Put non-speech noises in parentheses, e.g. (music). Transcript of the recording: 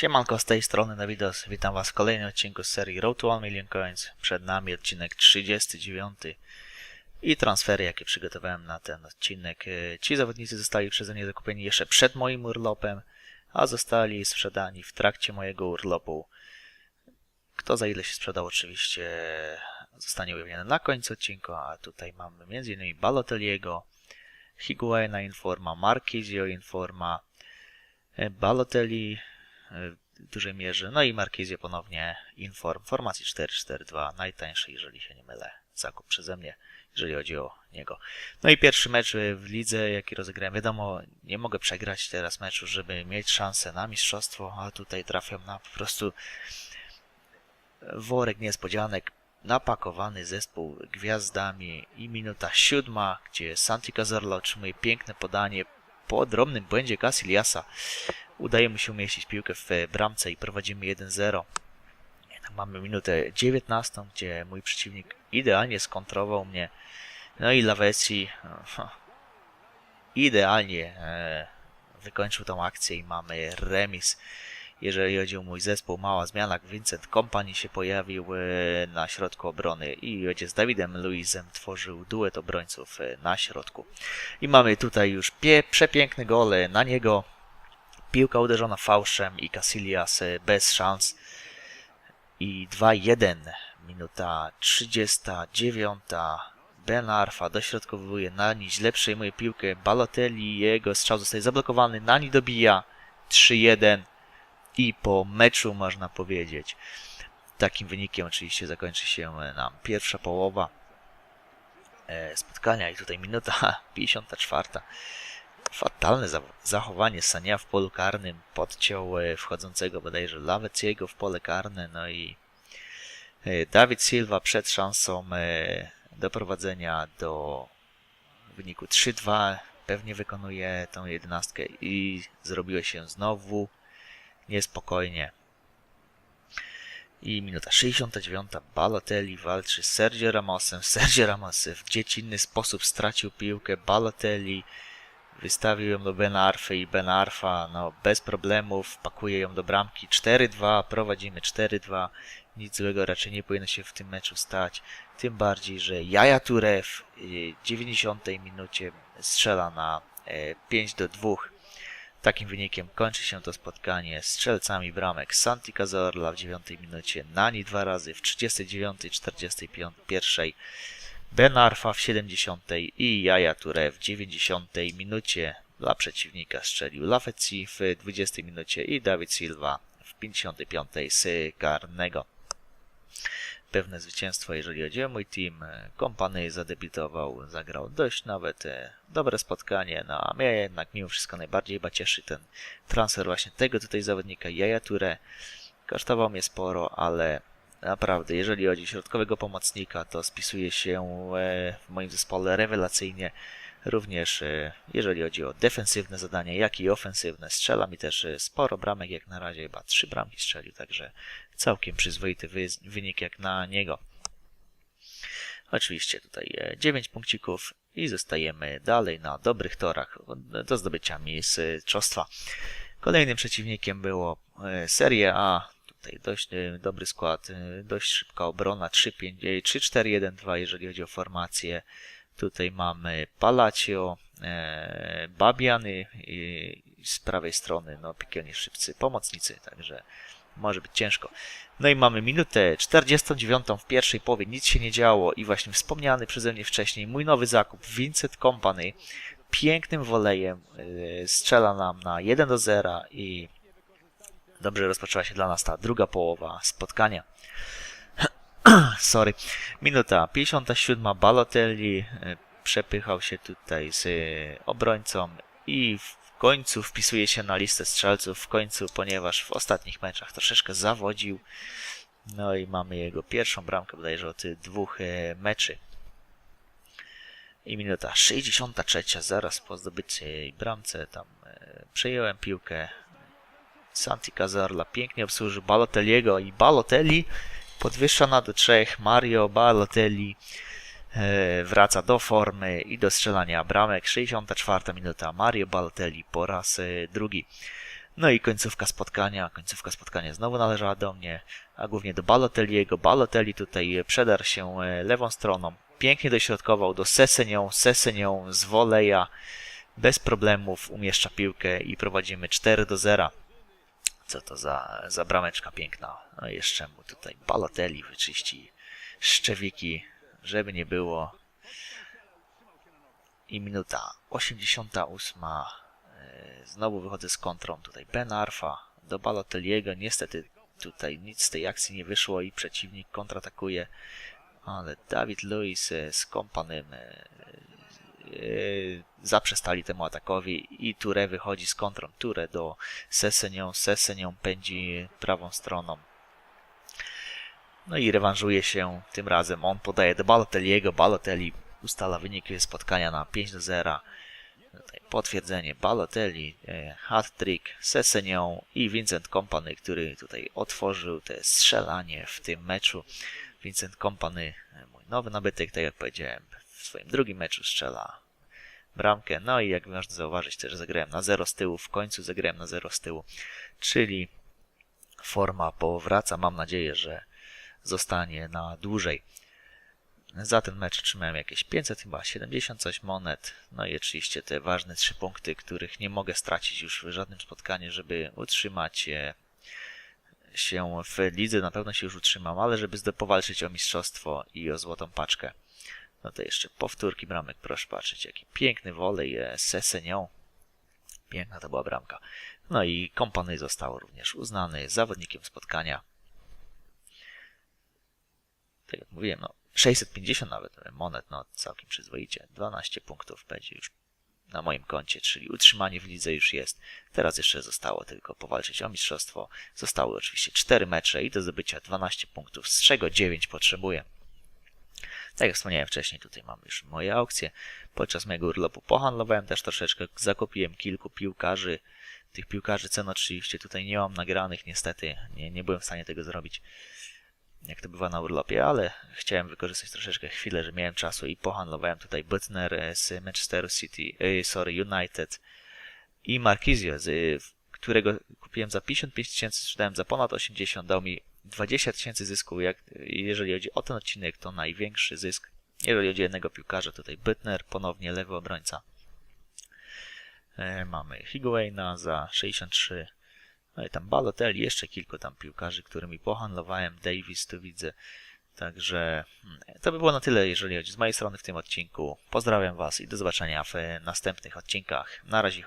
Siemanko, z tej strony Navidos. Witam Was w kolejnym odcinku z serii Road to 1 Million Coins. Przed nami odcinek 39 i transfery, jakie przygotowałem na ten odcinek. E, Ci zawodnicy zostali przeze mnie zakupieni jeszcze przed moim urlopem, a zostali sprzedani w trakcie mojego urlopu. Kto za ile się sprzedał, oczywiście zostanie ujawniony na końcu odcinka, a tutaj mamy m.in. Balotelliego, Higuaina Informa, Marquisio Informa, e, Balotelli w dużej mierze. No i Markizję ponownie Inform. Formacji 4-4-2. Najtańszy, jeżeli się nie mylę, zakup przeze mnie, jeżeli chodzi o niego. No i pierwszy mecz w lidze, jaki rozegrałem. Wiadomo, nie mogę przegrać teraz meczu, żeby mieć szansę na mistrzostwo, a tutaj trafiam na po prostu worek niespodzianek. Napakowany zespół gwiazdami i minuta siódma, gdzie Santi Cazorla otrzymuje piękne podanie po drobnym błędzie Casiliasa udaje mu się umieścić piłkę w bramce i prowadzimy 1-0. Tam mamy minutę 19, gdzie mój przeciwnik idealnie skontrował mnie. No i Lavezzi (laughs) idealnie e, wykończył tą akcję i mamy remis. Jeżeli chodzi o mój zespół, mała zmiana. Vincent Kompani się pojawił e, na środku obrony i będzie z Dawidem Luizem tworzył duet obrońców e, na środku. I mamy tutaj już przepiękny gole na niego. Piłka uderzona fałszem i Casillas bez szans. I 2-1. Minuta 39. Ben Arfa dośrodkowuje, Nani źle przejmuje piłkę, Balotelli, jego strzał zostaje zablokowany, Nani dobija 3-1 i po meczu można powiedzieć. Takim wynikiem oczywiście zakończy się nam pierwsza połowa e, spotkania i tutaj minuta (laughs) 54. Fatalne zachowanie Sania w polu karnym podciął e, wchodzącego bodajże Laweciego w pole karne, no i e, Dawid Silva przed szansą e, doprowadzenia do wyniku 3-2 pewnie wykonuje tą jedenastkę i zrobiło się znowu niespokojnie. I minuta 69. Balotelli walczy z Sergio Ramosem. (laughs) Sergio Ramos w dziecinny sposób stracił piłkę. Balotelli Wystawił ją do Benarfy i Benarfa no, bez problemów pakuje ją do bramki 4-2, prowadzimy 4-2. Nic złego raczej nie powinno się w tym meczu stać. Tym bardziej, że Jaja Turew w 90 minucie strzela na 5 e, do 2. Takim wynikiem kończy się to spotkanie strzelcami bramek Santi Cazorla w 9 minucie, Nani dwa razy w 39 i 41 Ben Arfa w 70 i Jaja Touré w 90 minucie dla przeciwnika strzelił Lafeci w 20 minucie i Dawid Silva w 55 z karnego. Pewne zwycięstwo, jeżeli chodzi o mój team. Kompany zadebiutował, zagrał dość nawet e, dobre spotkanie, no a mnie jednak mimo wszystko najbardziej chyba cieszy ten transfer właśnie tego tutaj zawodnika Jaja Touré. Kosztował mnie sporo, ale Naprawdę, jeżeli chodzi o środkowego pomocnika, to spisuje się e, w moim zespole rewelacyjnie. Również e, jeżeli chodzi o defensywne zadania, jak i ofensywne. Strzela mi też e, sporo bramek, jak na razie chyba trzy bramki strzelił, także całkiem przyzwoity wynik jak na niego. Oczywiście tutaj 9 punkcików i zostajemy dalej na dobrych torach do zdobycia mistrzostwa. Kolejnym przeciwnikiem było Serie A, Tutaj dość e, dobry skład, e, dość szybka obrona, 3-4-1-2 e, jeżeli chodzi o formację. Tutaj mamy Palacio, Babiany i z prawej strony no, piekielnie szybcy pomocnicy, także może być ciężko. No i mamy minutę 49 w pierwszej połowie, nic się nie działo i właśnie wspomniany przeze mnie wcześniej mój nowy zakup Vincent Company pięknym wolejem strzela nam na 1 do 0 i Dobrze rozpoczęła się dla nas ta druga połowa spotkania. (clears throat) Sorry. Minuta 57. Balotelli e, przepychał się tutaj z e, obrońcą i w końcu wpisuje się na listę strzelców. W końcu, ponieważ w ostatnich meczach troszeczkę zawodził. No i mamy jego pierwszą bramkę bodajże od dwóch e, meczy. I minuta 63. Zaraz po zdobyciu bramce tam przejąłem piłkę Santi Cazorla pięknie obsłużył Balotelliego i Balotelli podwyższa na do trzech. Mario Balotelli e, wraca do formy i do strzelania bramek. 64 minuta. Mario Balotelli po raz e, drugi. No i końcówka spotkania. Końcówka spotkania znowu należała do mnie, a głównie do Balotelliego. Balotelli tutaj przedarł się e, lewą stroną. Pięknie dośrodkował do Sesenią. Sesenią z woleja bez problemów umieszcza piłkę i prowadzimy 4 do 0. Co to za, za brameczka piękna. No jeszcze mu tutaj Balotelli wyczyści szczewiki, żeby nie było. I minuta 88. E, Znowu wychodzę z kontrą. Tutaj Ben Arfa do Balotelliego. Niestety tutaj nic z tej akcji nie wyszło i przeciwnik kontratakuje. Ale Dawid Lewis e, z kompanem e, zaprzestali temu atakowi i Ture wychodzi z kontrą. Ture do Sesenią. Sesenią pędzi prawą stroną. No i rewanżuje się tym razem. On podaje do Balotelliego. Balotelli ustala wynik spotkania na 5 do 0. Tutaj potwierdzenie Balotelli, e, hat-trick Sesenią i Vincent Kompany, który tutaj otworzył te strzelanie w tym meczu. Vincent Kompany, e, mój nowy nabytek, tak jak powiedziałem, w swoim drugim meczu strzela bramkę. No i jak można zauważyć, też zagrałem na 0 z tyłu, w końcu zagrałem na 0 z tyłu, czyli forma powraca. Mam nadzieję, że zostanie na dłużej. Za ten mecz otrzymałem jakieś 500, chyba 70 coś monet. No i oczywiście te ważne trzy punkty, których nie mogę stracić już w żadnym spotkaniu, żeby utrzymać się w lidze. Na pewno się już utrzymam, ale żeby powalczyć o mistrzostwo i o złotą paczkę. No to jeszcze powtórki bramek, proszę patrzeć, jaki piękny wolej e, z Sesenią. Piękna to była bramka. No i kompany został również uznany zawodnikiem spotkania. Tak jak mówiłem, no 650 nawet monet, no całkiem przyzwoicie. 12 punktów będzie już na moim koncie, czyli utrzymanie w lidze już jest. Teraz jeszcze zostało tylko powalczyć o mistrzostwo. Zostały oczywiście 4 mecze i do zdobycia 12 punktów, z czego 9 potrzebuję. Tak jak wspomniałem wcześniej, tutaj mam już moje aukcje. Podczas mojego urlopu pohandlowałem też troszeczkę, zakupiłem kilku piłkarzy. Tych piłkarzy cen oczywiście tutaj nie mam nagranych, niestety nie, nie byłem w stanie tego zrobić jak to bywa na urlopie, ale chciałem wykorzystać troszeczkę chwilę, że miałem czasu i pohandlowałem tutaj Butner z Manchester City, e, sorry, United i Marquisio, którego kupiłem za 55 tysięcy, sprzedałem za ponad 80, dał mi 20 tysięcy zysku. Jak, jeżeli chodzi o ten odcinek, to największy zysk. Jeżeli chodzi o jednego piłkarza, tutaj Butner, ponownie lewy obrońca. E, mamy Higuaina za 63 no i tam Balotelli, jeszcze kilku tam piłkarzy, którymi pohandlowałem. Davis tu widzę. Także hmm, to by było na tyle, jeżeli chodzi z mojej strony w tym odcinku. Pozdrawiam Was i do zobaczenia w następnych odcinkach. Na razie.